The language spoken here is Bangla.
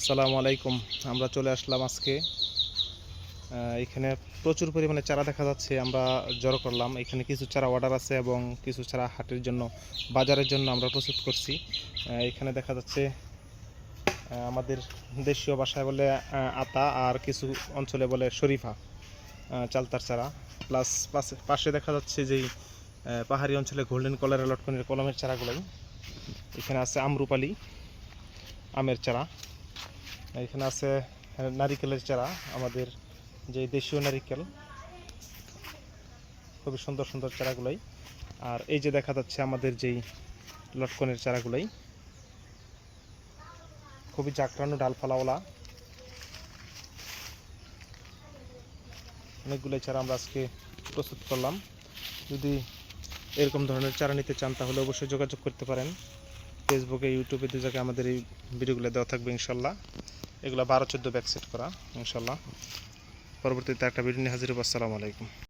আসসালামু আলাইকুম। আমরা চলে আসলাম আজকে। এখানে প্রচুর পরিমাণে চারা দেখা যাচ্ছে, আমরা জড়ো করলাম। এখানে কিছু চারা অর্ডার আছে এবং কিছু চারা হাটের জন্য, বাজারের জন্য আমরা প্রস্তুত করছি। এখানে দেখা যাচ্ছে আমাদের দেশীয় ভাষায় বলে আতা আর কিছু অঞ্চলে বলে শরীফা চালতার চারা। প্লাস পাশে পাশে দেখা যাচ্ছে যেই পাহাড়ি অঞ্চলে গোল্ডেন কলার লটকনের কলমের চারাগুলোই। এখানে আছে আমরুপালি, আমের চারা। এখানে আছে নারিকেলের চারা, আমাদের যে দেশীয় নারিকেল। খুবই সুন্দর সুন্দর চারাগুলাই। আর এই যে দেখা যাচ্ছে আমাদের যেই লটকনের চারাগুলোই, খুবই জাকরানো ডালপালাওয়ালা। অনেকগুলোই চারা আমরা আজকে প্রস্তুত করলাম। যদি এরকম ধরনের চারা নিতে চান, তাহলে অবশ্যই যোগাযোগ করতে পারেন। ফেসবুকে ইউটিউবে দু জায়গায় আমাদের এই ভিডিওগুলো দেওয়া থাকবে ইনশাল্লাহ। এগুলো বারো চোদ্দ ব্যাকসেট করা, ইনশাল্লাহ। পরবর্তীতে একটা ভিডিও নিয়ে হাজির হব। আসসালামু আলাইকুম।